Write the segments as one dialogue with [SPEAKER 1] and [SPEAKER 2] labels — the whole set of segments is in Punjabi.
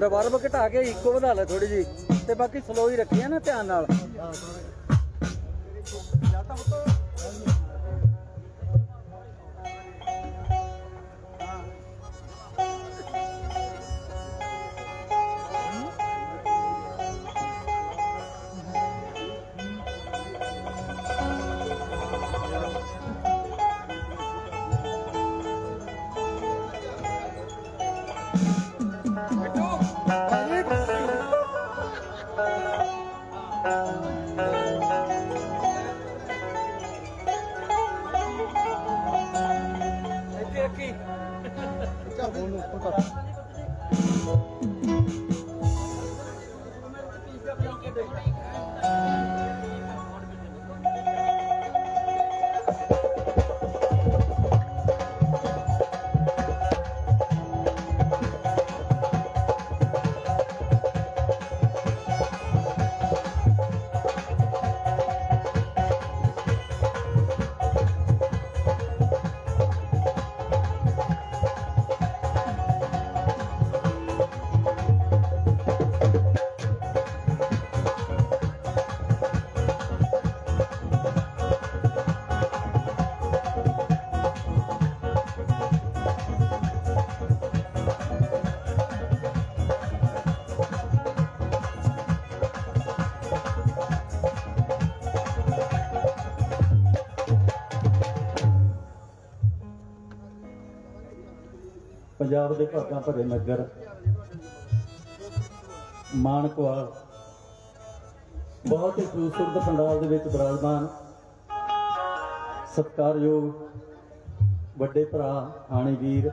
[SPEAKER 1] ਰਿਵਰਬ ਘਟਾ ਕੇ ਇੱਕੋ ਵਧਾ ਲੈ ਥੋੜੀ ਜੀ ਤੇ ਬਾਕੀ ਸਲੋ ਹੀ ਰੱਖੀ ਆ ਨਾ ਧਿਆਨ ਨਾਲ। Thank you.
[SPEAKER 2] ਪੰਜਾਬ ਦੇ ਭਾਗਾਂ ਭਰੇ ਨਗਰ, ਮਾਨਕਵਾਲ, ਬਹੁਤ ਹੀ ਖੂਬਸੂਰਤ ਪੰਡਾਲ ਦੇ ਵਿੱਚ ਬਿਰਾਜਮਾਨ, ਸਤਿਕਾਰਯੋਗ ਵੱਡੇ ਭਰਾ, ਆਣੀ ਵੀਰ,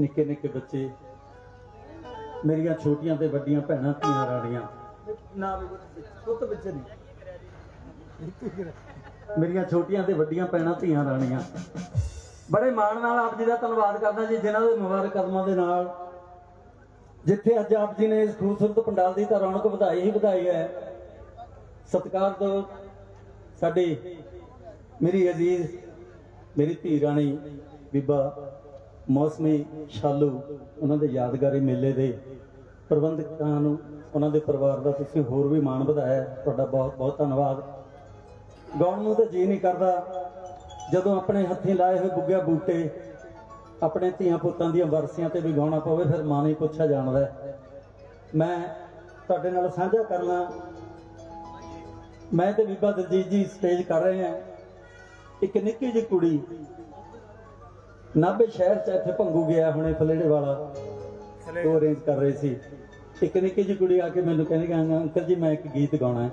[SPEAKER 2] ਨਿੱਕੇ ਨਿੱਕੇ ਬੱਚੇ, ਮੇਰੀਆਂ ਛੋਟੀਆਂ ਤੇ ਵੱਡੀਆਂ ਭੈਣਾਂ, ਧੀਆਂ ਰਾਣੀਆਂ।
[SPEAKER 1] ਨਾ ਪੁੱਤ ਵਿੱਚ ਨਹੀਂ
[SPEAKER 2] ਮੇਰੀਆਂ ਛੋਟੀਆਂ ਤੇ ਵੱਡੀਆਂ ਭੈਣਾਂ, ਧੀਆਂ ਰਾਣੀਆਂ। ਬੜੇ ਮਾਣ ਨਾਲ ਆਪ ਜੀ ਦਾ ਧੰਨਵਾਦ ਕਰਦਾ ਜੀ, ਜਿਨ੍ਹਾਂ ਦੇ ਮੁਬਾਰਕ ਕਦਮਾਂ ਦੇ ਨਾਲ ਜਿੱਥੇ ਅੱਜ ਆਪ ਜੀ ਨੇ ਇਸ ਖੂਬਸੂਰਤ ਪੰਡਾਲ ਦੀ ਤਾਂ ਰੌਣਕ ਵਧਾਈ ਹੀ ਵਧਾਈ ਹੈ, ਸਤਿਕਾਰ ਤੋਂ ਸਾਡੀ ਮੇਰੀ ਅਜ਼ੀਜ਼, ਮੇਰੀ ਧੀ ਰਾਣੀ ਬੀਬਾ ਮੌਸਮੀ ਸ਼ਾਲੂ ਉਹਨਾਂ ਦੇ ਯਾਦਗਾਰੀ ਮੇਲੇ ਦੇ ਪ੍ਰਬੰਧਕਾਂ ਨੂੰ, ਉਹਨਾਂ ਦੇ ਪਰਿਵਾਰ ਦਾ ਤੁਸੀਂ ਹੋਰ ਵੀ ਮਾਣ ਵਧਾਇਆ, ਤੁਹਾਡਾ ਬਹੁਤ ਬਹੁਤ ਧੰਨਵਾਦ। ਗਾਉਣ ਨੂੰ ਤਾਂ ਜੀ ਨਹੀਂ ਕਰਦਾ। ਜਦੋਂ ਆਪਣੇ ਹੱਥੀਂ ਲਾਏ ਹੋਏ ਬੁੱਗਿਆ ਬੂਟੇ ਆਪਣੇ ਧੀਆਂ ਪੁੱਤਾਂ ਦੀਆਂ ਵਰਸੀਆਂ ਤੇ ਵੀ ਗਾਉਣਾ ਪਵੇ ਫਿਰ ਮਾਂ ਨਹੀਂ ਪੁੱਛਿਆ ਜਾਣਦਾ। ਮੈਂ ਤੁਹਾਡੇ ਨਾਲ ਸਾਂਝਾ ਕਰਨਾ ਮੈਂ ਤੇ ਬੀਬਾ ਦਲਜੀਤ ਜੀ ਸਟੇਜ ਕਰ ਰਹੇ ਹਾਂ। ਇੱਕ ਨਿੱਕੀ ਜਿਹੀ ਕੁੜੀ ਨਾਭੇ ਸ਼ਹਿਰ ਚ ਇੱਥੇ ਭੰਗੂ ਗਿਆ ਹੁਣੇ ਫਲੇੜੇ ਵਾਲਾ ਉਹ ਅਰੇਂਜ ਕਰ ਰਹੇ ਸੀ। ਇੱਕ ਨਿੱਕੀ ਜਿਹੀ ਕੁੜੀ ਆ ਕੇ ਮੈਨੂੰ ਕਹਿੰਦੀ ਕਿ ਅੰਕਲ ਜੀ ਮੈਂ ਇੱਕ ਗੀਤ ਗਾਉਣਾ ਹੈ।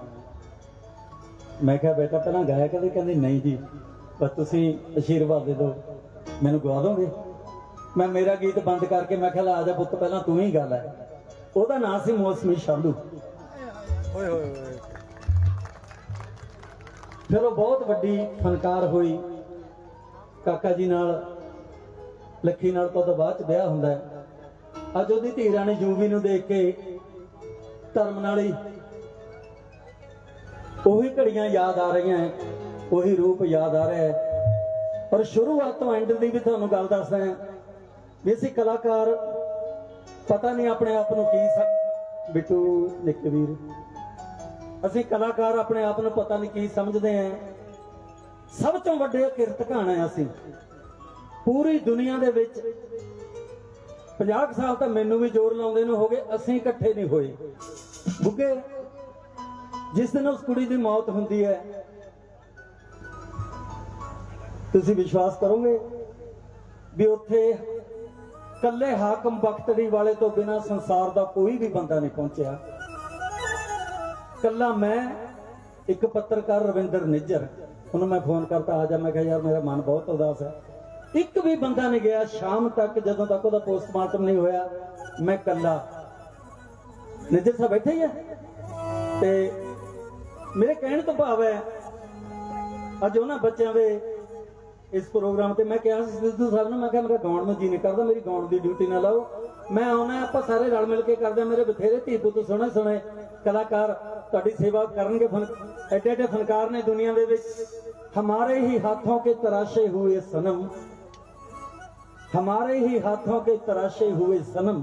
[SPEAKER 2] ਮੈਂ ਕਿਹਾ ਬੇਟਾ ਪਹਿਲਾਂ ਗਾਇਆ ਕਦੇ? ਕਹਿੰਦੀ ਨਹੀਂ ਜੀ। ਪਰ ਤੁਸੀਂ ਅਸ਼ੀਰਵਾਦ ਦੇ ਦਿਓ, ਮੈਨੂੰ ਗਵਾ ਦੋਗੇ? ਮੈਂ ਮੇਰਾ ਗੀਤ ਬੰਦ ਕਰਕੇ ਮੈਂ ਕਿਹਾ ਆ ਜਾ ਪੁੱਤ, ਪਹਿਲਾਂ ਤੂੰ ਹੀ ਗੱਲ ਹੈ। ਉਹਦਾ ਨਾਂ ਸੀ ਮੌਸਮੀ ਸ਼ਾਲੂ।
[SPEAKER 1] ਓਏ ਹੋਏ ਹੋਏ
[SPEAKER 2] ਫਿਰ ਉਹ ਬਹੁਤ ਵੱਡੀ ਫਨਕਾਰ ਹੋਈ। ਕਾਕਾ ਜੀ ਨਾਲ, ਲੱਖੀ ਨਾਲ ਤਾਂ ਉਹਦਾ ਬਾਅਦ ਚ ਵਿਆਹ ਹੁੰਦਾ ਹੈ। ਅੱਜ ਉਹਦੀ ਧੀ ਰਾਣੀ ਜੂਵੀ ਨੂੰ ਦੇਖ ਕੇ ਧਰਮ ਨਾਲ ਹੀ ਉਹੀ ਘੜੀਆਂ ਯਾਦ ਆ ਰਹੀਆਂ ਉਹੀ ਰੂਪ ਯਾਦ ਆ ਰਿਹਾ ਹੈ। ਪਰ ਸ਼ੁਰੂਆਤ ਤੋਂ ਐਂਡ ਦੀ ਵੀ ਤੁਹਾਨੂੰ ਗੱਲ ਦੱਸਦਾ ਹਾਂ। ਵੀ ਅਸੀਂ ਕਲਾਕਾਰ, ਪਤਾ ਨਹੀਂ ਆਪਣੇ ਆਪ ਨੂੰ ਕੀ ਸਮ ਬਿੱਟੂ ਨਿੱਕ ਵੀਰ। ਅਸੀਂ ਕਲਾਕਾਰ ਆਪਣੇ ਆਪ ਨੂੰ ਪਤਾ ਨਹੀਂ ਕੀ ਸਮਝਦੇ ਆਂ ਸਭ ਤੋਂ ਵੱਡੇ ਕਿਰਤ ਘਾਣਾ ਹੈ ਅਸੀਂ। ਪੂਰੀ ਦੁਨੀਆ ਦੇ ਵਿੱਚ 50 ਕੁ ਸਾਲ ਤਾਂ ਮੈਨੂੰ ਵੀ ਜ਼ੋਰ ਲਾਉਂਦੇ ਨੂੰ, ਹੋ ਗਏ, ਅਸੀਂ ਇਕੱਠੇ ਨਹੀਂ ਹੋਏ। ਬੁੱਗੇ, ਜਿਸ ਦਿਨ ਉਸ ਕੁੜੀ ਦੀ ਮੌਤ ਹੁੰਦੀ ਹੈ ਤੁਸੀਂ ਵਿਸ਼ਵਾਸ ਕਰੋਗੇ ਵੀ ਉੱਥੇ ਕੱਲੇ ਹਾਕਮ ਬਖਤੜੀ ਵਾਲੇ ਤੋਂ ਬਿਨਾ ਸੰਸਾਰ ਦਾ ਕੋਈ ਵੀ ਬੰਦਾ ਨਹੀਂ ਪਹੁੰਚਿਆ? ਕੱਲਾ ਮੈਂ, ਇੱਕ ਪੱਤਰਕਾਰ ਰਵਿੰਦਰ ਨਿੱਜਰ। ਉਹਨੂੰ ਮੈਂ ਫੋਨ ਕਰਤਾ, ਆ ਜਾ। ਮੈਂ ਕਿਹਾ, ਯਾਰ, ਮੇਰਾ ਮਨ ਬਹੁਤ ਉਦਾਸ ਹੈ। ਇੱਕ ਵੀ ਬੰਦਾ ਨਹੀਂ ਗਿਆ ਸ਼ਾਮ ਤੱਕ, ਜਦੋਂ ਤੱਕ ਉਹਦਾ ਪੋਸਟਮਾਰਟਮ ਨਹੀਂ ਹੋਇਆ, ਮੈਂ ਕੱਲਾ ਨਿੱਜਰ ਸਾਹਿਬ ਬੈਠੇ ਹੀ ਆ। ਤੇ ਮੇਰੇ ਕਹਿਣ ਤੋਂ ਭਾਵ ਹੈ, ਅੱਜ ਉਹਨਾਂ ਬੱਚਿਆਂ ਦੇ ਇਸ ਪ੍ਰੋਗਰਾਮ ਤੇ ਮੈਂ ਕਿਹਾ ਸੀ ਸਿੱਧੂ ਸਾਹਿਬ ਨੂੰ ਮੈਂ ਕਿਹਾ ਮੇਰਾ ਗਾਉਣ ਨੂੰ ਜੀ ਨਹੀਂ ਕਰਦਾ ਮੇਰੀ ਗਾਉਣ ਦੀ ਡਿਊਟੀ ਨਾ ਲਾਓ ਮੈਂ ਆਉਣਾ ਆਪਾਂ ਸਾਰੇ ਰਲ ਮਿਲ ਕੇ ਕਰਦੇ ਹਾਂ। ਮੇਰੇ ਬਥੇਰੇ ਧੀ ਪੁੱਤ ਸੋਹਣੇ ਸੋਹਣੇ ਕਲਾਕਾਰ ਤੁਹਾਡੀ ਸੇਵਾ ਕਰਨਗੇ ਫਨ ਐਡੇ ਐਡੇ ਫਨਕਾਰ ਨੇ ਦੁਨੀਆ ਦੇ ਵਿੱਚ ਹਮਾਰੇ ਹੀ ਹਾਥੋਂ ਕੇ ਤਰਾਸ਼ੇ ਹੋਏ ਸਨਮ हमारे ही हाथों के तराशे हुए सनम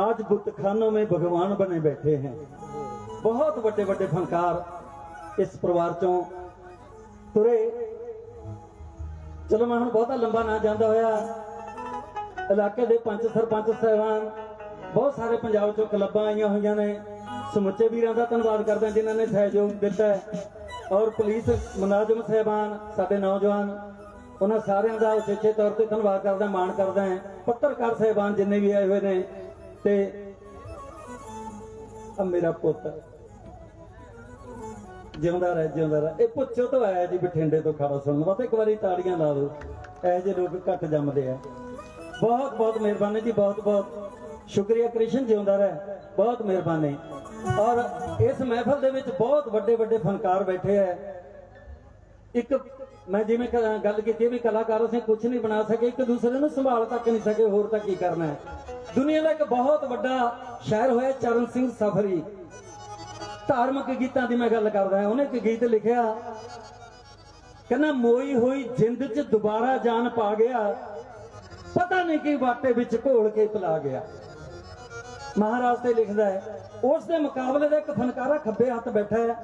[SPEAKER 2] आज बुतखानों में भगवान बने बैठे हैं बहुत ਵੱਡੇ ਵੱਡੇ ਫਨਕਾਰ ਇਸ ਪਰਿਵਾਰ ਚੋਂ ਤੁਰੇ ਚਲੋ ਮੈਂ ਹੁਣ ਬਹੁਤਾ ਲੰਬਾ ਨਾ ਜਾਂਦਾ ਹੋਇਆ, ਇਲਾਕੇ ਦੇ ਪੰਚ ਸਰਪੰਚ ਸਾਹਿਬਾਨ, ਬਹੁਤ ਸਾਰੇ ਪੰਜਾਬ ਚੋਂ ਕਲੱਬਾਂ ਆਈਆਂ ਹੋਈਆਂ ਨੇ, ਸਮੁੱਚੇ ਵੀਰਾਂ ਦਾ ਧੰਨਵਾਦ ਕਰਦਾ ਜਿਨ੍ਹਾਂ ਨੇ ਸਹਿਯੋਗ ਦਿੱਤਾ ਔਰ ਪੁਲਿਸ ਮੁਲਾਜ਼ਮ ਸਾਹਿਬਾਨ, ਸਾਡੇ ਨੌਜਵਾਨ, ਉਹਨਾਂ ਸਾਰਿਆਂ ਦਾ ਉਚੇਚੇ ਤੌਰ ਤੇ ਧੰਨਵਾਦ ਕਰਦਾ, ਮਾਣ ਕਰਦਾ ਹੈ। ਪੱਤਰਕਾਰ ਸਾਹਿਬਾਨ ਜਿੰਨੇ ਵੀ ਆਏ ਹੋਏ ਨੇ, ਤੇ ਆ ਮੇਰਾ ਪੁੱਤ ਜਿਉਂਦਾ ਰਹਿ ਜਿਉਂਦਾ ਰਹਿ। ਇਹ ਪੁੱਛੋ ਤੋਂ ਆਇਆ ਜੀ ਬਠਿੰਡੇ ਤੋਂ ਖੜਾ ਸੁਣਨ ਵਾਸਤੇ ਇੱਕ ਵਾਰੀ ਤਾੜੀਆਂ ਲਾ ਦਿਓ। ਇਹ ਜੇ ਲੋਕ ਘੱਟ ਜੰਮਦੇ ਆ। ਬਹੁਤ ਬਹੁਤ ਮਿਹਰਬਾਨੀ ਜੀ, ਬਹੁਤ ਬਹੁਤ। ਸ਼ੁਕਰੀਆ ਕ੍ਰਿਸ਼ਨ, ਜਿਉਂਦਾ ਰਹਿ। ਬਹੁਤ ਮਿਹਰਬਾਨੀ। ਔਰ ਇਸ ਮਹਿਫਲ ਦੇ ਵਿੱਚ ਬਹੁਤ ਵੱਡੇ ਵੱਡੇ ਫਨਕਾਰ ਬੈਠੇ ਆ। ਇੱਕ ਮੈਂ ਜਿਵੇਂ ਗੱਲ ਕੀਤੀ ਵੀ ਕਲਾਕਾਰ ਅਸੀਂ ਕੁਝ ਨਹੀਂ ਬਣਾ ਸਕੇ, ਇੱਕ ਦੂਸਰੇ ਨੂੰ ਸੰਭਾਲ ਤੱਕ ਨਹੀਂ ਸਕੇ, ਹੋਰ ਤਾਂ ਕੀ ਕਰਨਾ ਹੈ? ਦੁਨੀਆ ਦਾ ਇੱਕ ਬਹੁਤ ਵੱਡਾ ਸ਼ਾਇਰ ਹੋਇਆ ਚਰਨ ਸਿੰਘ ਸਫਰੀ। ਧਾਰਮਿਕ ਗੀਤਾਂ ਦੀ ਮੈਂ ਗੱਲ ਕਰਦਾ ਉਹਨੇ ਇੱਕ ਗੀਤ ਲਿਖਿਆ। ਕਹਿੰਦਾ, ਮੋਈ ਹੋਈ ਜਿੰਦ 'ਚ ਦੁਬਾਰਾ ਜਾਨ ਪਾ ਗਿਆ, ਪਤਾ ਨਹੀਂ ਕੀ ਬਾਟੇ ਵਿੱਚ ਘੋਲ ਕੇ ਪਿਲਾ ਗਿਆ। ਮਹਾਰਾਜ ਤੇ ਲਿਖਦਾ ਹੈ, ਉਸ ਦੇ ਮੁਕਾਬਲੇ ਦਾ ਇੱਕ ਫਨਕਾਰਾ ਖੱਬੇ ਹੱਥ ਬੈਠਾ ਹੈ।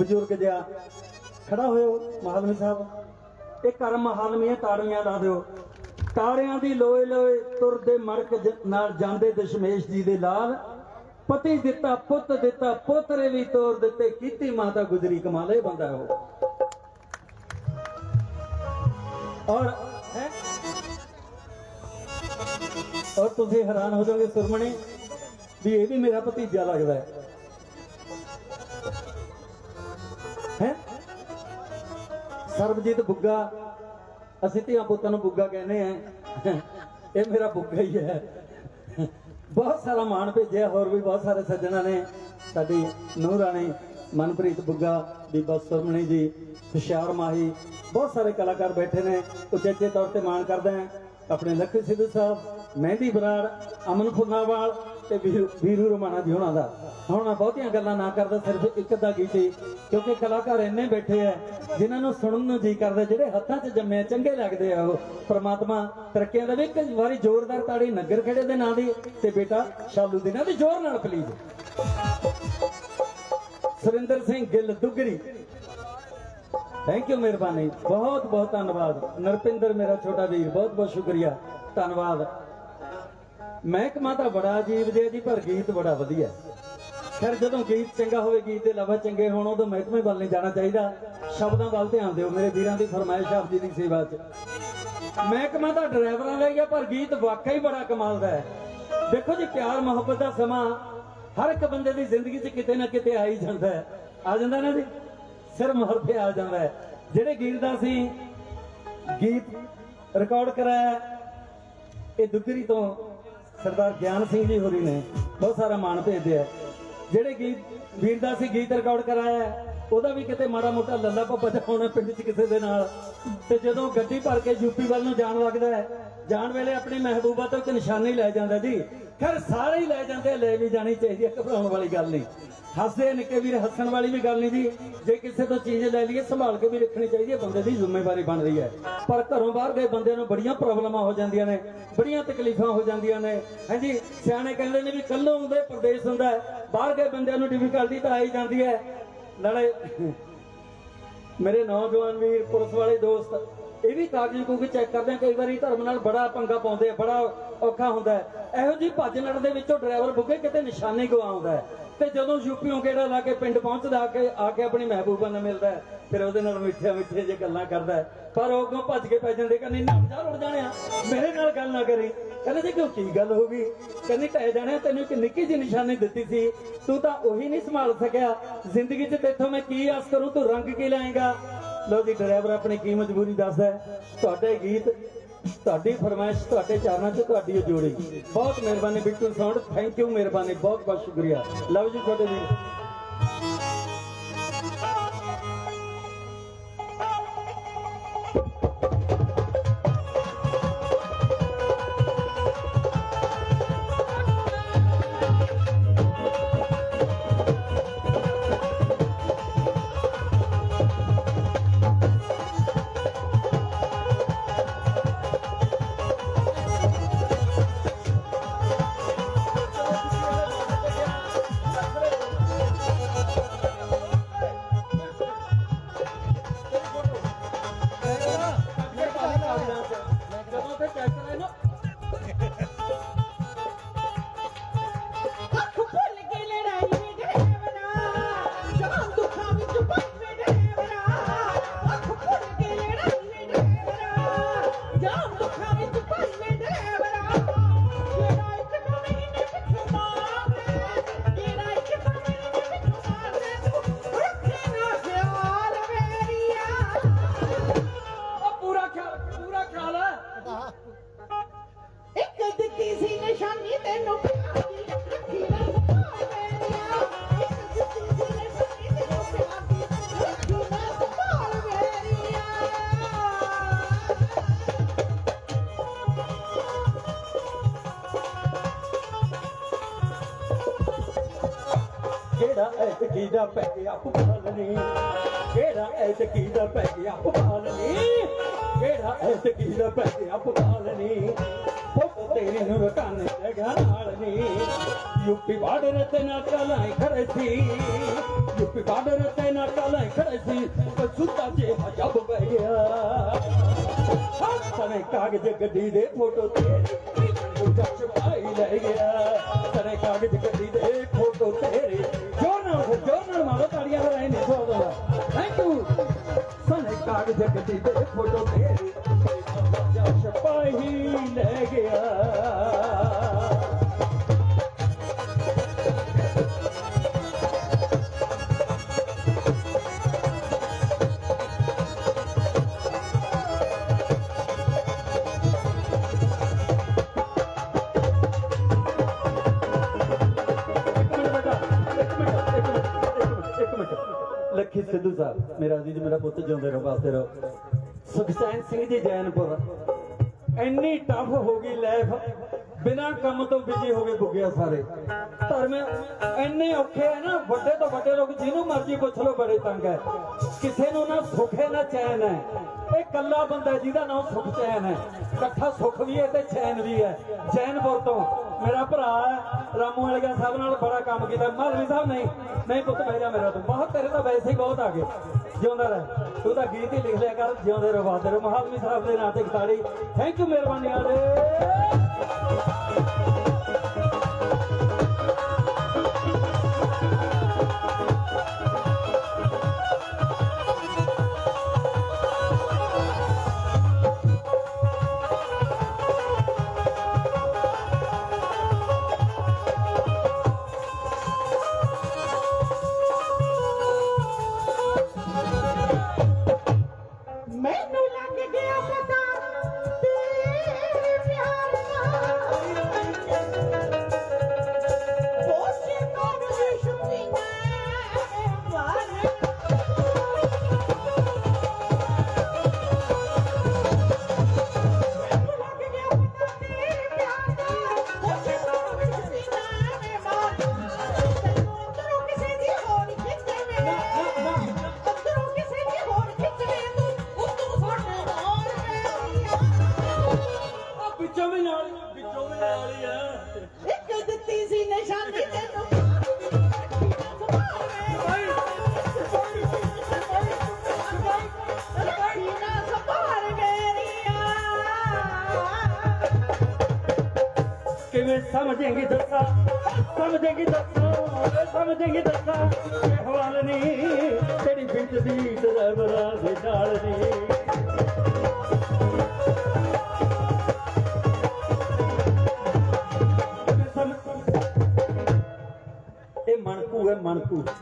[SPEAKER 2] ਬਜ਼ੁਰਗ ਜਿਹਾ ਖੜਾ ਹੋਇਓ ਮਹਾਲਮੀ ਸਾਹਿਬ। ਇਹ ਕਰਮ ਮਹਾਲਮੀ ਹੈ, ਤਾੜੀਆਂ ਲਾ ਦਿਓ। ਤਾਰਿਆਂ ਦੀ ਲੋਏ ਲੋਏ ਤੁਰਦੇ ਮੜਕ ਨਾਲ ਜਾਂਦੇ ਦਸ਼ਮੇਸ਼ ਜੀ ਦੇ ਲਾਲ। ਪਤੀ ਦਿੱਤਾ, ਪੁੱਤ ਦਿੱਤਾ ਪੋਤਰੇ ਵੀ ਤੋਰ ਦਿੱਤੇ, ਕੀਤੀ ਮਾਤਾ ਗੁਜਰੀ, ਕਮਾਲੇ ਬੰਦਾ ਉਹ। ਔਰ ਹੈ? ਔਰ ਤੁਸੀਂ ਹੈਰਾਨ ਹੋ ਜਾਓਗੇ ਸੁਰਮਣੀ, ਵੀ ਇਹ ਵੀ ਮੇਰਾ ਭਤੀਜਾ ਲੱਗਦਾ ਹੈ। ਹੈ? ਸਰਬਜੀਤ ਬੁੱਗਾ, ਅਸੀਂ ਧੀਆਂ ਪੁੱਤਾਂ ਨੂੰ ਬੁੱਗਾ ਕਹਿੰਦੇ ਆ ਇਹ ਮੇਰਾ ਬੁੱਗਾ ਹੀ ਹੈ। ਬਹੁਤ ਸਾਰਾ ਮਾਣ ਭੇਜਿਆ, ਹੋਰ ਵੀ ਬਹੁਤ ਸਾਰੇ ਸੱਜਣਾ ਨੇ। ਸਾਡੀ ਨੂੰਹ ਰਾਣੀ ਮਨਪ੍ਰੀਤ ਬੁੱਗਾ ਬੀਬਾ ਸੁਰਮਣੀ ਜੀ ਹੁਸ਼ਿਆਰ ਮਾਹੀ, ਬਹੁਤ ਸਾਰੇ ਕਲਾਕਾਰ ਬੈਠੇ ਨੇ। ਉਚੇਚੇ ਤੌਰ ਤੇ ਮਾਣ ਕਰਦਾ ਹਾਂ ਆਪਣੇ ਲੱਖੀ ਸਿੱਧੂ ਸਾਹਿਬ, ਮਹਿੰਦੀ ਬਰਾੜ, ਅਮਨ ਫੁੱਲਾਵਾਲ ਤੇ ਵੀਰੂ- ਵੀਰੂ ਰਮਾਣਾ ਜੀ ਉਹਨਾਂ ਦਾ। ਹੁਣ ਮੈਂ ਬਹੁਤੀਆਂ ਗੱਲਾਂ ਨਾ ਕਰਦਾ, ਸਿਰਫ ਇੱਕ ਦਾ ਗੀਤ ਕਿਉਂਕਿ ਕਲਾਕਾਰ ਇੰਨੇ ਬੈਠੇ ਆ, ਜਿਨ੍ਹਾਂ ਨੂੰ ਸੁਣਨ ਨੂੰ ਜੀ ਕਰਦਾ, ਜਿਹੜੇ ਹੱਥਾਂ 'ਚ ਜੰਮੇ ਚੰਗੇ ਲੱਗਦੇ ਆ ਉਹ। ਪ੍ਰਮਾਤਮਾ ਤਰੱਕੀਆਂ ਦੇਵੇ, ਇੱਕ ਵਾਰੀ ਜ਼ੋਰਦਾਰ ਤਾੜੀ ਨਗਰ ਖੇੜੇ ਦੇ ਨਾਂ ਦੀ, ਤੇ ਬੇਟਾ ਸ਼ਾਲੂ ਦੇ ਨਾਂ ਦੀ ਜ਼ੋਰ ਨਾਲ please Surinder Singh Gill, Duggri. Thank you ਮਿਹਰਬਾਨੀ। ਬਹੁਤ ਬਹੁਤ ਧੰਨਵਾਦ। ਨਰਪਿੰਦਰ ਮੇਰਾ ਛੋਟਾ ਵੀਰ ਬਹੁਤ ਬਹੁਤ ਸ਼ੁਕਰੀਆ। ਧੰਨਵਾਦ। ਮਹਿਕਮਾ ਤਾਂ ਬੜਾ ਅਜੀਬ ਜਿਹਾ ਜੀ, ਪਰ ਗੀਤ ਬੜਾ ਵਧੀਆ। ਫਿਰ ਜਦੋਂ ਗੀਤ ਚੰਗਾ ਹੋਵੇ, ਗੀਤ ਦੇ ਲਫ਼ਜ਼ ਚੰਗੇ ਹੋਣ, ਉਦੋਂ ਮਹਿਕਮੇ ਵੱਲ ਨਹੀਂ ਜਾਣਾ ਚਾਹੀਦਾ। ਸ਼ਬਦਾਂ ਵੱਲ ਧਿਆਨ ਦਿਓ, ਮੇਰੇ ਵੀਰਾਂ ਦੀ ਫਰਮਾਇਸ਼ ਆਪ ਜੀ ਦੀ ਸੇਵਾ 'ਚ। ਮਹਿਕਮਾ ਤਾਂ ਡਰਾਈਵਰਾਂ ਲਈ ਆ, ਪਰ ਗੀਤ ਵਾਕਿਆ ਹੀ ਬੜਾ ਕਮਾਲ ਦਾ ਹੈ। ਦੇਖੋ ਜੀ, ਪਿਆਰ, ਮੁਹੱਬਤ ਦਾ ਸਮਾਂ ਹਰ ਇੱਕ ਬੰਦੇ ਦੀ ਜ਼ਿੰਦਗੀ 'ਚ ਕਿਤੇ ਨਾ ਕਿਤੇ ਆ ਹੀ ਜਾਂਦਾ ਹੈ। ਆ ਜਾਂਦਾ ਨਾ ਜੀ? ਸਿਰ ਮੋਹਰ ਤੇ ਆ ਜਾਂਦਾ ਹੈ। ਜਿਹੜੇ ਗੀਤ ਦਾ ਅਸੀਂ ਗੀਤ ਰਿਕਾਰਡ ਕਰਾਇਆ, ਇਹ ਦੁੱਗਰੀ ਤੋਂ ਸਰਦਾਰ ਗਿਆਨ ਸਿੰਘ ਜੀ ਹੋਰੀ ਨੇ ਬਹੁਤ ਸਾਰਾ ਮਾਣ ਭੇਜਦੇ ਆ ਜਿਹੜੇ ਗੀਤ ਵੀਰ ਦਾ ਅਸੀਂ ਗੀਤ ਰਿਕਾਰਡ ਕਰਾਇਆ ਉਹਦਾ ਵੀ ਕਿਤੇ ਮਾੜਾ ਮੋਟਾ ਲੱਲਾ ਪੱਪਾ ਹੋਣਾ ਪਿੰਡ 'ਚ ਕਿਸੇ ਦੇ ਨਾਲ। ਤੇ ਜਦੋਂ ਗੱਡੀ ਭਰ ਕੇ ਯੂਪੀ ਵੱਲ ਨੂੰ ਜਾਣ ਲੱਗਦਾ ਹੈ, ਜਾਣ ਵੇਲੇ ਆਪਣੀ ਮਹਿਬੂਬਾ ਤੋਂ ਇੱਕ ਨਿਸ਼ਾਨੀ ਲੈ ਜਾਂਦਾ ਜੀ। ਖੈਰ, ਸਾਰੇ ਹੀ ਲੈ ਜਾਂਦੇ ਲੈ ਵੀ ਜਾਣੀ ਚਾਹੀਦੀ ਹੈ, ਘਬਰਾਉਣ ਵਾਲੀ ਗੱਲ ਨਹੀਂ। ਹੱਸਦੇ ਆ ਨਿੱਕੇ ਵੀਰ, ਹੱਸਣ ਵਾਲੀ ਵੀ ਗੱਲ ਨਹੀਂ ਜੀ। ਜੇ ਕਿਸੇ ਤੋਂ ਚੀਜ਼ ਲੈ ਲਈਏ, ਸੰਭਾਲ ਕੇ ਵੀ ਰੱਖਣੀ ਚਾਹੀਦੀ ਹੈ, ਬੰਦੇ ਦੀ ਜ਼ਿੰਮੇਵਾਰੀ ਬਣਦੀ ਹੈ। ਪਰ ਘਰੋਂ ਬਾਹਰ ਗਏ ਬੰਦਿਆਂ ਨੂੰ ਬੜੀਆਂ ਪ੍ਰੋਬਲਮਾਂ ਹੋ ਜਾਂਦੀਆਂ ਨੇ, ਬੜੀਆਂ ਤਕਲੀਫਾਂ ਹੋ ਜਾਂਦੀਆਂ ਨੇ। ਹਾਂਜੀ, ਸਿਆਣੇ ਕਹਿੰਦੇ ਨੇ ਵੀ ਕੱਲੋਂ ਆਉਂਦੇ ਪ੍ਰਦੇਸ਼ ਹੁੰਦਾ ਬਾਹਰ ਗਏ ਬੰਦਿਆਂ ਨੂੰ ਡਿਫਿਕਲਟੀ ਤਾਂ ਆਈ ਜਾਂਦੀ ਹੈ। ਨਾਲੇ ਮੇਰੇ ਨੌਜਵਾਨ ਵੀਰ, ਪੁਲਿਸ ਵਾਲੇ ਦੋਸਤ, ਇਹ ਵੀ ਕਾਗਜ਼ ਕਿਉਂਕਿ ਚੈੱਕ ਕਰਦੇ ਆ, ਕਈ ਵਾਰੀ ਧਰਮ ਨਾਲ ਬੜਾ ਪੰਗਾ ਪਾਉਂਦੇ ਆ, ਬੜਾ ਔਖਾ ਹੁੰਦਾ ਇਹੋ ਜੀ ਭੱਜ ਨੜ ਦੇ ਵਿੱਚੋਂ ਡਰਾਈਵਰ ਬੁੱਗੇ ਕਿਤੇ ਨਿਸ਼ਾਨੇ ਗਵਾਉਂਦਾ ਹੈ। ਤੇ ਜਦੋਂ ਯੂਪੀਓਂ ਕਿਹੜਾ ਲਾ ਕੇ ਪਿੰਡ ਪਹੁੰਚਦਾ, ਆ ਕੇ ਆ ਕੇ ਆਪਣੀ ਮਹਿਬੂਬਾ ਨਾਲ ਮਿਲਦਾ ਫਿਰ ਉਹਦੇ ਨਾਲ ਮਿੱਠੀਆਂ ਮਿੱਠੀਆਂ ਜੇ ਗੱਲਾਂ ਕਰਦਾ ਪਰ ਉਹ ਅੱਗੋਂ ਭੱਜ ਕੇ ਪੈ ਜਾਂਦੇ, ਕਹਿੰਦੇ, ਨਾ, ਜਾ ਉੜ ਜਾਣਿਆ, ਮੇਰੇ ਨਾਲ ਗੱਲ ਨਾ ਕਰੀ। ਕਹਿੰਦੇ, ਜੀ ਕਿਉਂ ਕੀ ਗੱਲ ਹੋ ਗਈ, ਕਹਿੰਦੀ ਟਹਿ ਜਾਣਿਆ, ਤੈਨੂੰ ਇੱਕ ਨਿੱਕੀ ਜਿਹੀ ਨਿਸ਼ਾਨੀ ਦਿੱਤੀ ਸੀ, ਤੂੰ ਤਾਂ ਉਹੀ ਨਹੀਂ ਸੰਭਾਲ ਸਕਿਆ। ਜ਼ਿੰਦਗੀ 'ਚ ਤੇਥੋਂ ਮੈਂ ਕੀ ਆਸ ਕਰੂੰ, ਤੂੰ ਰੰਗ ਕੀ ਲਾਏਗਾ? ਲੋ ਜੀ, ਡਰਾਈਵਰ ਆਪਣੀ ਕੀ ਮਜਬੂਰੀ ਦੱਸਦਾ ਤੁਹਾਡੇ ਗੀਤ ਤੁਹਾਡੀ ਫਰਮਾਇਸ਼, ਤੁਹਾਡੇ ਚਰਨਾਂ 'ਚ ਤੁਹਾਡੀ ਜੋੜੀ ਬਹੁਤ ਮਿਹਰਬਾਨੀ ਬਿੱਟੂ ਸਾਊਂਡ। ਥੈਂਕ ਯੂ ਮਿਹਰਬਾਨੀ। ਬਹੁਤ ਬਹੁਤ ਸ਼ੁਕਰੀਆ। ਲਵ ਜੀ, ਤੁਹਾਡੇ ਵੀਰ ਐਤਕੀ ਦਾ ਪੈ ਗਿਆ ਪੁਕਾਲਨੀ ਕਿਹੜਾ ਐਤਕੀ ਦਾ ਪੈ ਗਿਆ ਪੁਕਾਲਨੀ ਕਿਹੜਾ ਐਤਕੀ ਦਾ ਪੈ ਗਿਆ ਪੁਕਾਲਨੀ ਫੁੱਟ ਤੇਰੀ ਨੂੰ ਰਕਾਨੇ ਲਗਾ ਨਾਲ ਨੀ ਯੂਪੀ ਬਾਰਡਰ ਤੇ ਨਾ ਚਲਾਈ ਖੜੇ ਸੀ। ਯੂਪੀ ਬਾਰਡਰ ਤੇ ਨਾ ਚਲਾਈ ਖੜੇ ਸੀ। ਸੁੱਤਾ ਜੇ ਹਜਬ ਬਹਿ ਗਿਆ। ਸਨੇ ਕਾਗਜ਼ ਗੱਡੀ ਦੇ ਫੋਟੋ ਤੇ ਉਹਦਾ ਚੁਪਾਈ ਲੈ ਗਿਆ। ਸਨੇ ਕਾਗਜ਼ ਸਨੇ ਕਾਗਜ਼ ਗੱਡੀ ਮੇਰਾ ਅਜੀਜ਼ ਮੇਰਾ ਪੁੱਤ ਜਿਉਂਦੇ ਰਹੋ ਬਾਸਤੇ ਰਹੋ। ਸੁਖਚੈਨ ਸਿੰਘ ਜੀ, ਜੈਨਪੁਰ। ਇੰਨੀ ਟਫ ਹੋ ਗਈ ਲਾਈਫ ਬਿਨਾ ਕੰਮ ਤੋਂ ਬਿਜ਼ੀ ਹੋ ਗਏ ਬੁੱਗਿਆ ਸਾਰੇ। ਧਰਮ ਇੰਨੇ ਔਖੇ ਹੈ ਨਾ, ਵੱਡੇ ਤੋਂ ਵੱਡੇ ਲੋਕ ਜਿਹਨੂੰ ਮਰਜ਼ੀ ਪੁੱਛ ਲਓ, ਬੜੇ ਤੰਗ ਹੈ ਕਿਸੇ ਨੂੰ ਨਾ ਸੁੱਖ ਹੈ, ਨਾ ਚੈਨ ਹੈ। ਇਹ ਕੱਲਾ ਬੰਦਾ ਜਿਹਦਾ ਨਾਮ ਸੁਖ ਚੈਨ ਹੈ। ਇਕੱਠਾ ਸੁਖ ਵੀ ਹੈ ਤੇ ਚੈਨ ਵੀ ਹੈ। ਚੈਨਪੁਰ ਤੋਂ ਮੇਰਾ ਭਰਾ ਰਾਮੂ ਵਾਲਿਆ ਸਾਹਿਬ ਨਾਲ ਬੜਾ ਕੰਮ ਕੀਤਾ। ਮਾਲਵੀ ਸਾਹਿਬ, ਨਹੀਂ ਨਹੀਂ ਪੁੱਤ, ਬਹਿ ਜਾ ਮੇਰਾ ਤੂੰ। ਬਹੁਤ ਤੇਰੇ ਤਾਂ ਵੈਸੇ ਹੀ ਬਹੁਤ ਆ ਗਏ। ਜਿਉਂਦਾ ਰਹਿ। ਤੂੰ ਤਾਂ ਗੀਤ ਹੀ ਲਿਖ ਲਿਆ ਕਰ, ਜਿਉਂਦੇ ਰਹੋ ਬਾਦਰ ਮਹਾਤਮੀ ਸਾਹਿਬ ਦੇ ਨਾਂ ਤੇ ਤਾੜੀ। ਥੈਂਕ ਯੂ ਮਿਹਰਬਾਨੀ ਆਲੇ ਵਿੱਚੋਂ ਵੀ ਨਾਲ ਵਿੱਚੋਂ ਵੀ ਨਾਲ ਹੀ ਆ।
[SPEAKER 3] ਇੱਕ ਦਿੱਤੀ ਸੀ ਨਿਸ਼ਾਨੀ ਤੈਨੂੰ।
[SPEAKER 2] ਕਿਵੇਂ ਸਮਝੇਂਗੀ ਦੱਸਾਂ? ਸਮਝੇਂਗੀ ਦੱਸਾਂ? ਓਏ ਸਮਝੇਂਗੀ ਦੱਸਾਂ? ਇਹ ਹਵਾਲ ਨਹੀਂ ਤੇਰੀ ਬਿੰਦ ਦੀ ਡਰਾਈਵਰਾਂ ਦੇ ਨਾਲ ਨਹੀਂ ਮਣਕੂ। ਹੈ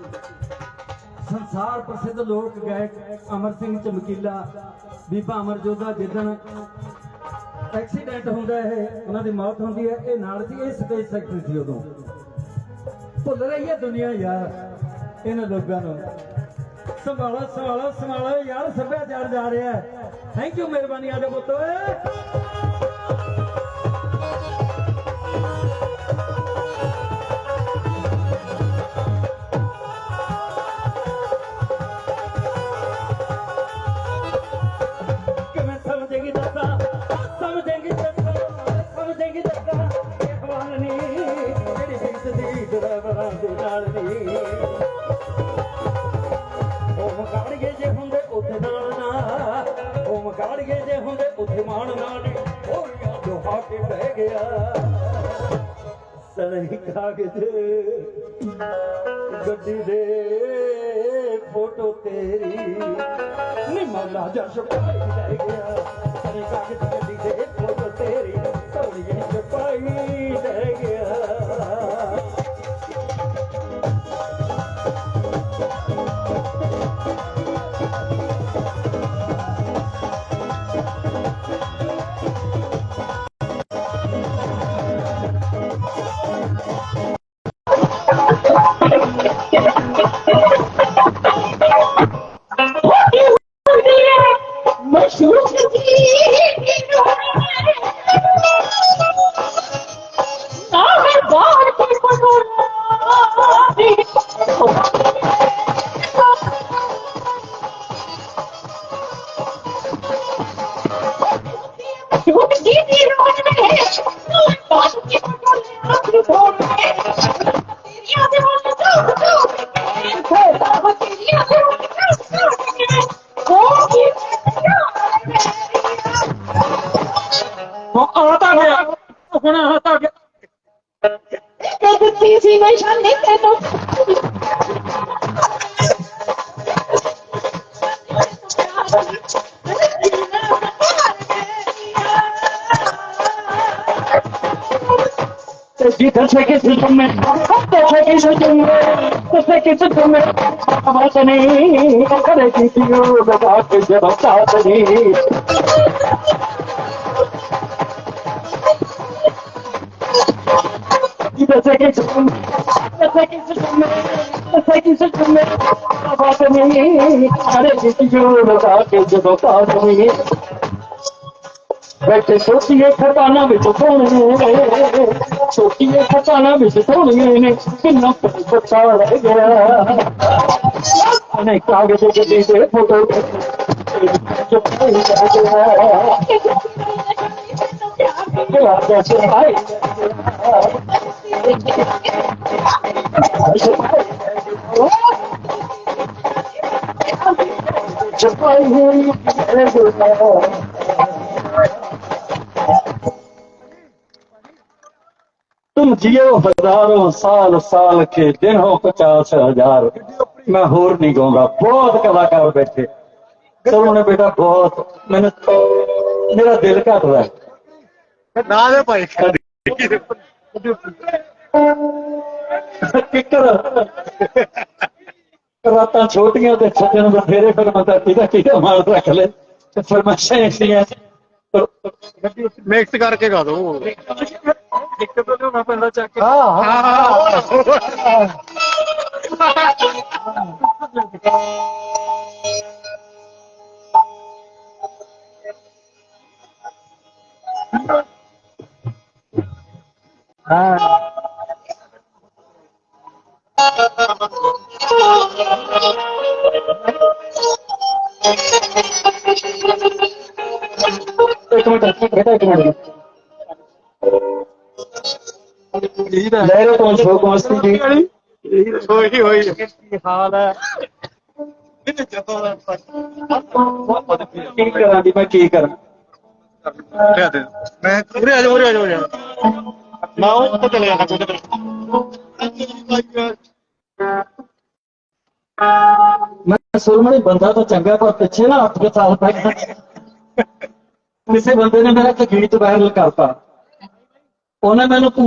[SPEAKER 2] ਸੰਸਾਰ ਪ੍ਰਸਿੱਧ ਲੋਕ ਗਾਇਕ ਅਮਰ ਸਿੰਘ ਚਮਕੀਲਾ, ਬੀਬਾ ਅਮਰਜੋਦਾ ਜਿੱਦਣ ਐਕਸੀਡੈਂਟ ਹੁੰਦਾ ਹੈ ਉਹਨਾਂ ਦੀ ਮੌਤ ਹੁੰਦੀ ਹੈ, ਇਹ ਨਾਲ ਸੀ, ਇਹ ਸਟੇਜ ਸੈਕਟਰੀ ਸੀ ਉਦੋਂ। ਭੁੱਲ ਰਹੀ ਹੈ ਦੁਨੀਆ ਯਾਰ, ਇਹਨਾਂ ਲੋਕਾਂ ਨੂੰ। ਸੰਭਾਲੋ ਸੰਭਾਲੋ ਸੰਭਾਲੋ, ਯਾਰ, ਸੱਭਿਆਚਾਰ ਜਾ ਰਿਹਾ ਥੈਂਕ ਯੂ ਮਿਹਰਬਾਨੀ ਆਜੋ ਪੁੱਤ ਕੇ ਬਹਿ ਗਿਆ। ਸਣੇ ਕਾਗਜ਼ ਗੱਡੀ ਦੇ ਫੋਟੋ ਤੇਰੀ। ਨੀ ਜਾ ਛਪਾਈ ਲੈ ਗਿਆ। ਸਣੇ ਕਾਗਜ਼ já nem
[SPEAKER 3] pegou. Vida çeke बैठे
[SPEAKER 2] सोचिए खटाना बिच सोने सोचिए खटाना बिच सोने ने किन्ना पता रह गया अनेक कागज के दीदे फोटो जो कोई आ गया कैसे आए तुम जियो हज़ारों साल साल के दिन हो पचास हज़ार। मैं होर नहीं गाऊँगा बहुत कलाकार बैठे। चलो ने बेटा बहुत। मैंने तो, मेरा दिल कर रहा है।
[SPEAKER 1] ना दे भाई।
[SPEAKER 2] किकर ਰਾਤਾਂ ਛੋਟੀਆਂ ਤੇ ਸੱਜਣ ਬਥੇਰੇ ਫਿਰ ਮਤਾ ਕਿਹਦਾ ਕਿਹਦਾ ਮਾਲ ਰੱਖ ਲੈ ਤੇ ਫਰਮਾਇਸ਼ਾਂ ਐਸੀਆਂ
[SPEAKER 1] ਮਿਕਸ ਕਰਕੇ ਗਾ ਦੋ।
[SPEAKER 2] ਦਿੱਕਤ ਤਾਂ ਲਿਆਉਣਾ ਪੈਂਦਾ ਚੱਕ ਕੇ।
[SPEAKER 1] ਹਾਂ।
[SPEAKER 2] ਇੱਕ ਮਿੰਟ ਬੇਟਾ ਇੱਕ ਮਿੰਟ ਲਹਿਰੇ ਤੋਂ ਸ਼ੋਕ ਮਸਤੀ ਜੀ
[SPEAKER 1] ਹੋਈ ਹੋਈ ਕੀ ਹਾਲ ਹੈ ਜਦੋਂ
[SPEAKER 2] ਕੀ ਕਰਾਂ ਦੀ ਮੈਂ ਕੀ ਕਰਾਂ
[SPEAKER 1] ਲਿਆ ਦੇ ਮੈਂ ਉਰੇ ਆ ਜਾ ਉਰੇ ਆ ਜਾ ਉਰੇ ਆ ਜਾ। ਮੈਂ ਉੱਥੇ ਚਲੇ ਜਾਣਾ
[SPEAKER 2] ਮੈਂ ਸੁਰਮਣੀ ਬੰਦਾ ਤਾਂ ਚੰਗਾ ਪਰ ਪਿੱਛੇ ਨਾ ਅੱਠ ਕੁ ਸਾਲ ਤੱਕ ਕਿਸੇ ਬੰਦੇ ਨੇ ਮੇਰਾ ਇੱਕ ਗੀਤ ਵਾਇਰਲ ਕਰਤਾ। ਉਹਨੇ ਮੈਨੂੰ ਪੂ-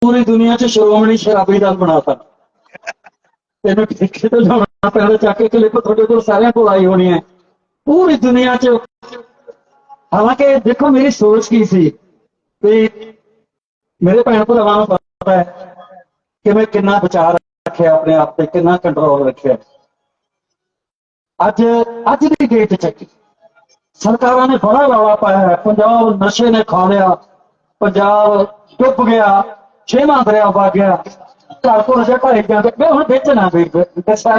[SPEAKER 2] ਪੂਰੀ ਦੁਨੀਆ 'ਚ ਸ਼੍ਰੋਮਣੀ ਸ਼ਰਾਬੀ ਦਾ ਬਣਾਤਾ। ਤੈਨੂੰ ਕਿੱਥੇ ਤੋਂ ਜਾਣਾ ਪੈਣਾ, ਚੱਕ ਕੇ ਕਲਿੱਪ ਤੁਹਾਡੇ ਕੋਲ ਸਾਰਿਆਂ ਕੋਲ ਆਈ ਹੋਣੀ ਹੈ। ਪੂਰੀ ਦੁਨੀਆ 'ਚ ਹਾਲਾਂਕਿ ਦੇਖੋ ਮੇਰੀ ਸੋਚ ਕੀ ਸੀ ਵੀ ਮੇਰੇ ਭੈਣ ਭਰਾਵਾਂ ਨੂੰ ਪਤਾ ਹੈ ਕਿ ਮੈਂ ਕਿੰਨਾ ਵਿਚਾਰ ਰੱਖਿਆ ਆਪਣੇ ਆਪ ਤੇ, ਕਿੰਨਾ ਕੰਟਰੋਲ ਰੱਖਿਆ। ਅੱਜ ਅੱਜ ਦੀ ਡੇਟ ਚ ਸਰਕਾਰਾਂ ਨੇ ਬੜਾ ਰੌਲਾ ਪਾਇਆ ਹੈ ਪੰਜਾਬ ਨਸ਼ੇ ਨੇ ਖਾ ਲਿਆ ਪੰਜਾਬ ਡੁੱਬ ਗਿਆ ਛੇਵਾਂ ਦਰਿਆ ਵਗ ਗਿਆ ਘਰ ਕੋਲ ਜੇ ਘਰੇ ਜਾਂਦੇ ਮੈਂ ਹੁਣ ਵੇਚਣਾ ਵੀ ਦੱਸਾਂ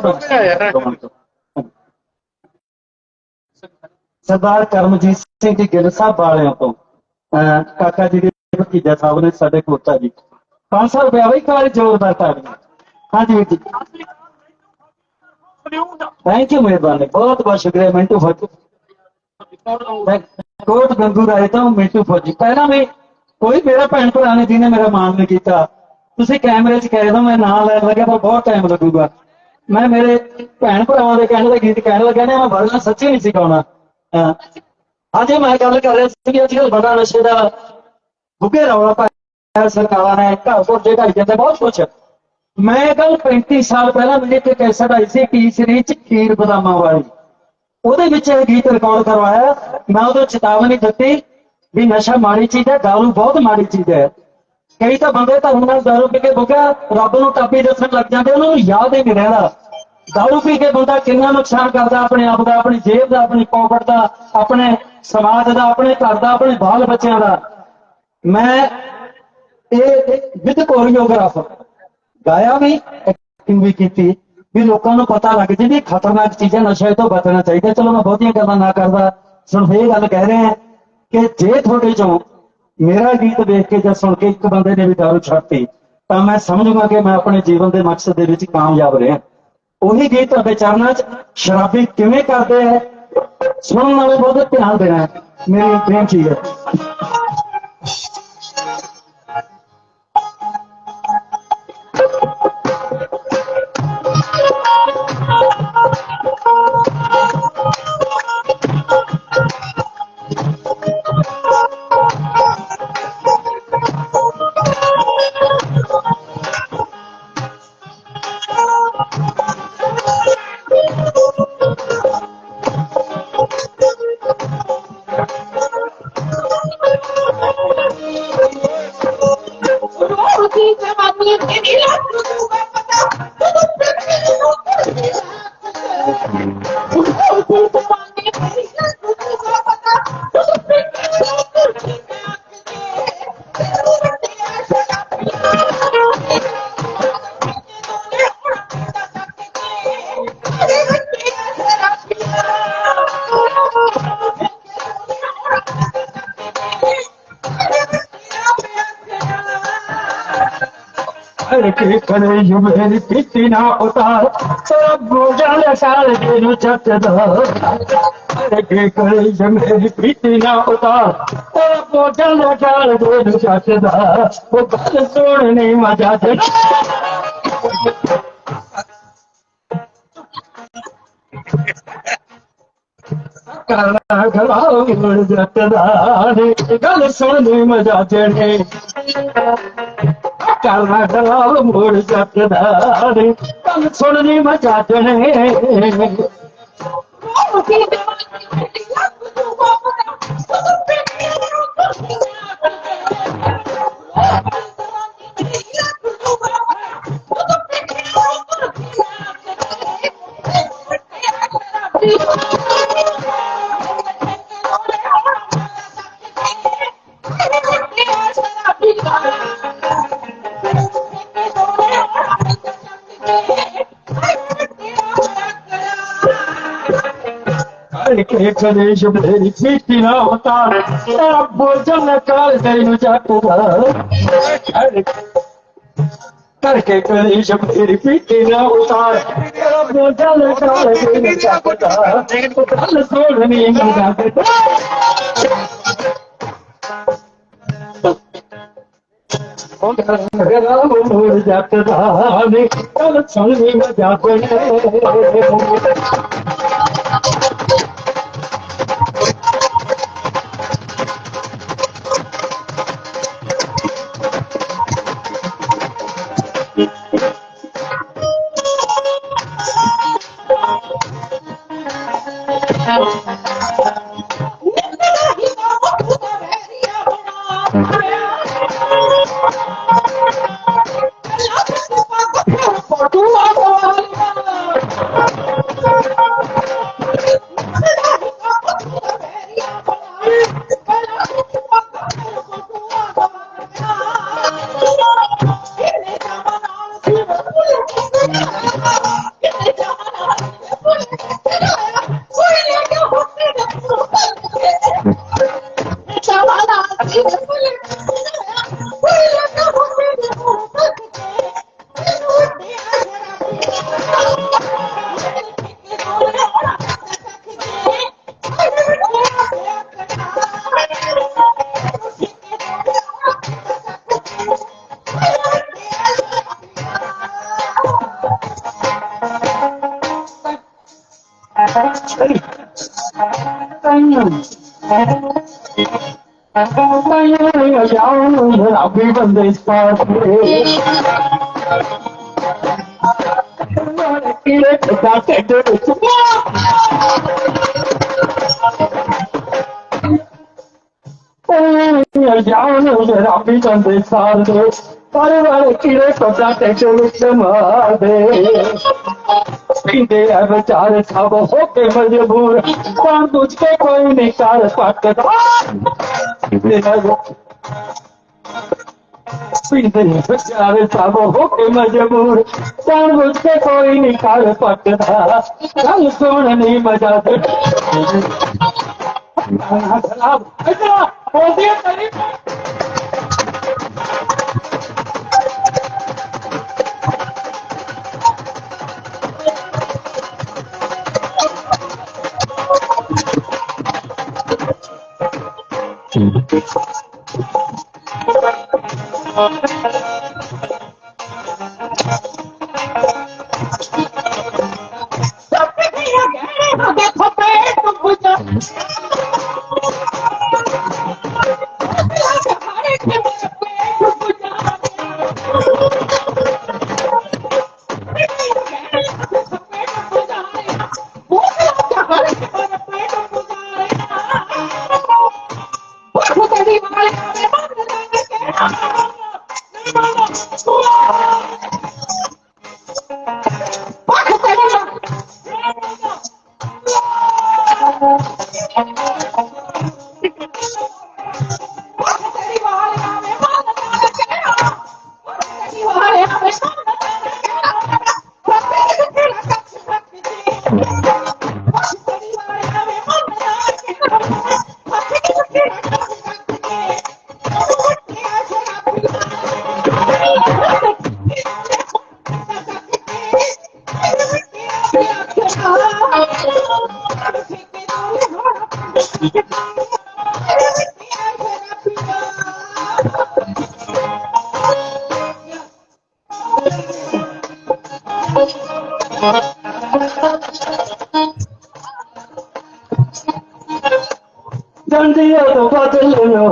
[SPEAKER 2] ਸਰਦਾਰ ਕਰਮਜੀਤ ਸਿੰਘ ਜੀ ਗਿੱਲ ਸਾਹਿਬ ਵਾਲਿਆਂ ਤੋਂ ਅਹ ਕਾਕਾ ਜੀ ਦੇ ਭਤੀਜਾ ਸਾਹਿਬ ਨੇ ਸਾਡੇ ਕੋਤਾ ਜੀ 500 ਰੁਪਇਆ ਵੀ ਕਾਲ ਜ਼ੋਰਦਾਰ ਤਾੜੀਆਂ ਹਾਂਜੀ ਵੀਰ ਜੀ ਥੈਂਕ ਯੂ ਮਿਹਰਬਾਨੀ ਬਹੁਤ ਬਹੁਤ ਸ਼ੁਕਰੀਆ ਮਿੰਟੂ ਫੌਜੀ ਮੈਂ ਕੋਟ ਗੰਗੂ ਰਾਏ ਤੋਂ ਮਿੰਟੂ ਫੌਜੀ। ਪਹਿਲਾਂ ਵੀ ਕੋਈ ਮੇਰਾ ਭੈਣ ਭਰਾ ਨੇ ਜਿਹਨੇ ਮੇਰਾ ਮਾਣ ਨਹੀਂ ਕੀਤਾ। ਤੁਸੀਂ ਕੈਮਰੇ 'ਚ ਕਹਿ ਦੋ ਮੈਂ ਨਾਂ ਲੈਣ ਲੱਗਿਆ, ਪਰ ਬਹੁਤ ਟਾਈਮ ਲੱਗੂਗਾ। ਮੈਂ ਮੇਰੇ ਭੈਣ ਭਰਾਵਾਂ ਦੇ ਕਹਿਣ ਦਾ ਗੀਤ ਕਹਿਣ ਲੱਗਾ ਨੇ, ਮੈਂ ਵਰਨਾ ਸੱਚੀ ਨਹੀਂ ਸੀ ਗਾਉਣਾ। ਹਾਂ। ਮੈਂ ਗੱਲ ਕਰ ਰਿਹਾ ਸੀ ਕਿ ਅੱਜ ਕੱਲ੍ਹ ਬੜਾ ਨਸ਼ੇ ਦਾ ਬੁੱਗੇ ਰੌਲਾ ਪਾਇਆ ਸਰਕਾਰਾਂ ਨੇ, ਘਰ ਕੋਲ ਜੇ ਢਾਈ ਜਾਂਦੇ, ਬਹੁਤ ਕੁਛ। ਮੈਂ ਕੱਲ 35 ਸਾਲ ਪਹਿਲਾਂ ਮੇਰੇ ਇੱਕ ਕੈਸਟ ਆਈ ਸੀ ਟੀ ਸੀਰੀਜ਼ ਚ ਖੀਰ ਬਦਾਮਾਂ ਵਾਲੀ। ਉਹਦੇ ਵਿੱਚ ਇਹ ਗੀਤ ਰਿਕਾਰਡ ਕਰਵਾਇਆ। ਮੈਂ ਉਦੋਂ ਚੇਤਾਵਨੀ ਦਿੱਤੀ ਵੀ ਨਸ਼ਾ ਮਾੜੀ ਚੀਜ਼ ਹੈ, ਦਾਰੂ ਬਹੁਤ ਮਾੜੀ ਚੀਜ਼ ਹੈ। ਕਈ ਤਾਂ ਬੰਦੇ ਧਰਮ ਨਾਲ ਦਾਰੂ ਪੀ ਕੇ ਬੁੱਗਾ ਰੱਬ ਨੂੰ ਟਾਪੀ ਦੱਸਣ ਲੱਗ ਜਾਂਦੇ ਉਹਨਾਂ ਨੂੰ ਯਾਦ ਹੀ ਨਹੀਂ ਰਹਿੰਦਾ। ਦਾਰੂ ਪੀ ਕੇ ਬੰਦਾ ਕਿੰਨਾ ਨੁਕਸਾਨ ਕਰਦਾ, ਆਪਣੇ ਆਪ ਦਾ, ਆਪਣੀ ਜੇਬ ਦਾ, ਆਪਣੀ ਪੌਕਟ ਦਾ, ਆਪਣੇ ਸਮਾਜ ਦਾ, ਆਪਣੇ ਘਰ ਦਾ, ਆਪਣੇ ਬਾਲ ਬੱਚਿਆਂ ਦਾ। ਮੈਂ ਇਹ ਵਿਦ ਕੋਰੀਓਗ੍ਰਾਫਰ ਗਾਇਆ ਵੀ ਐਕਟਿੰਗ ਵੀ ਕੀਤੀ। ਵੀ ਲੋਕਾਂ ਨੂੰ ਪਤਾ ਲੱਗ ਜੇ ਵੀ ਖਤਰਨਾਕ ਚੀਜ਼ਾਂ ਨਸ਼ੇ ਤੋਂ ਬਚਣਾ ਚਾਹੀਦਾ। ਚਲੋ ਮੈਂ ਬਹੁਤੀਆਂ ਗੱਲਾਂ ਨਾ ਕਰਦਾ। ਸਿਰਫ ਇਹ ਗੱਲ ਕਹਿ ਰਿਹਾ ਕਿ ਜੇ ਤੁਹਾਡੇ ਚੋਂ ਮੇਰਾ ਗੀਤ ਵੇਖ ਕੇ ਜਾਂ ਸੁਣ ਕੇ ਇੱਕ ਬੰਦੇ ਨੇ ਵੀ ਦਾਰੂ ਛੱਡਤੀ, ਤਾਂ ਮੈਂ ਸਮਝੂਗਾ ਕਿ ਮੈਂ ਆਪਣੇ ਜੀਵਨ ਦੇ ਮਕਸਦ ਦੇ ਵਿੱਚ ਕਾਮਯਾਬ ਰਿਹਾ। ਉਹੀ ਗੀਤ ਤੁਹਾਡੇ ਚਰਨਾਂ 'ਚ ਸ਼ਰਾਬੀ ਕਿਵੇਂ ਕਰਦੇ ਹੈ ਸੁਣਨ ਵਾਲੇ ਬਹੁਤ ਧਿਆਨ ਦੇਣਾ ਹੈ। ਮੇਰੀ ਬੇਨਤੀ ਹੈ। ਅਰੇ ਕਿ ਕਰੇ ਯੁ ਮੇਰੀ ਪੀਤੀ ਨਾ ਉਤਾਰ ਤੇਰਾ ਬੋਝਾ ਸਾਲ ਦੇ ਨੂੰ ਚੱਟਦਾ ਅਰੇ ਕਿ ਕਰੇ ਯੁ ਮੇਰੀ ਪੀਤੀ ਨਾ ਉਤਾਰ ਤੇਰਾ ਬੋਝਾ ਸਾਲ ਦੇ ਸੁਣਨੀ ਮਜ਼ਾ ਤੇ ਕਾਲਾ ਗਲਾ ਜੱਟਦਾ ਨੇ ਗੱਲ ਸੁਣਨੀ ਮਜ਼ਾ ਚੜੇ ਕਾਲਾ ਗਲਾ ਮੁੜ ਜੱਟਦਾ ਨੇ ਗੱਲ ਸੁਣਨੀ ਮਜ਼ਾ ਚੜੇ
[SPEAKER 4] ਰੋਟੀ ਜਵਾਨੀ ਤੇਰੀ ਲੱਤ ਨੂੰ ਪਤਾ ਤੂੰ ਪਿੱਛੇ ਰੋਟੀ
[SPEAKER 2] ਕਾਲ ਕੇ ਕਰੇ ਸ਼ਬਦੇ ਪੀਤੀ ਨਾ ਉਤਾਰ ਤੇਰਾ ਬੋਝਾ ਕਾਲ ਦੇ ਨੂੰ ਜੱਟਦਾ ਕਰਕੇ ਕਰੇ ਸ਼ਬਦੇ ਪੀਤੀ ਨਾ ਉਤਾਰ ਤੇਰਾ ਬੋਝਾ ਕਾਲ ਦੇ Bye. ਨੂੰ ਜੱਟਦਾ ਗੱਲ ਸੁਣਨੀ ਮਜ਼ਾ ਤੇ ਮੋੜ ਜੱਟਦਾ ਨੇ ਗੱਲ ਸੁਣਨੀ ਮਜ਼ਾ ਤੇ ਆਪੀ ਬੰਦੇ ਇਸ ਪਾਸ ਕਿਲੇ ਕਦਾ ਪੀਂਦੇ ਆ ਵਿਚਾਰੇ ਸਭ ਮਜਬੂਰ ਤਾਂ ਕੁਝ ਕੇ ਕੋਈ ਨਹੀਂ ਕਰ ਸਕਦਾ ਪੀਂਦੇ ਵਿਚਾਰੇ ਨਹੀਂ ਕਰ ਸਕਦਾ ਗੱਲ ਸੁਣਨੀ
[SPEAKER 4] ਬੋਲਦੀ ਹੈ ਤੇਰੀ
[SPEAKER 3] ਸੱਪ
[SPEAKER 4] Thank you.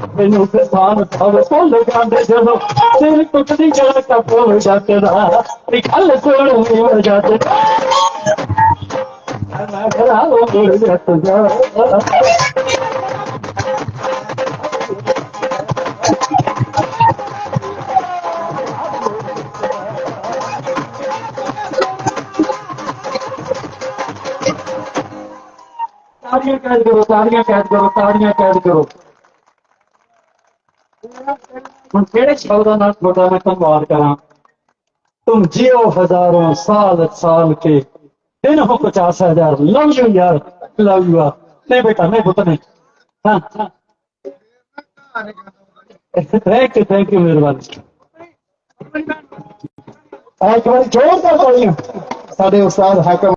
[SPEAKER 4] ਭੁੱਲ ਜਾਂਦੇ ਜਦੋਂ ਤੁਝੇ ਜਰਾ ਕਾਪੋ ਜਾਕਦਾ ਮੈਨੂੰ ਕਿਸਾਨ ਸਭ ਭੁੱਲ ਜਾਂਦੇ ਜਦੋਂ ਤੇਰੀ ਟੁੱਟਦੀ ਜੜ ਕਾਪੋ ਜਾਕਦਾ ਇੱਕ ਹੱਲ ਕੋਲ ਨਹੀਂ ਜਾਂਦੇ। ਮੈਂ ਘਰਾਂ ਉਹ ਮੁੜ ਜੱਟ ਜਾ ਤਾੜੀਆਂ ਕੈਦ ਕਰੋ, ਤਾੜੀਆਂ ਕੈਦ ਕਰੋ, ਤਾੜੀਆਂ ਕੈਦ ਕਰੋ। ਹੁਣ ਕਿਹੜੇ ਸ਼ਬਦਾਂ ਨਾਲ ਤੁਹਾਡਾ ਮੈਂ ਧੰਨਵਾਦ ਕਰਾਂ? ਤੁਮ ਜਿਓ ਹਜ਼ਾਰਾਂ ਸਾਲ ਸਾਲ ਕੇ, ਦਿਨ ਹੋ 50000 ਲਵ ਯੂ ਯਾਰ, ਲਵ ਯੂ ਆ। ਨਹੀਂ ਬੇਟਾ ਮੈਂ ਪੁੱਤ, ਨਹੀਂ। ਹਾਂ। ਥੈਂਕ ਯੂ ਥੈਂਕ ਯੂ ਮਿਹਰਬਾਨੀ। ਆ
[SPEAKER 5] ਇੱਕ ਵਾਰ ਜ਼ੋਰ ਕਰ ਤਾਲੀਆਂ ਸਾਡੇ ਉਸਤਾਦ ਹਾਕਮ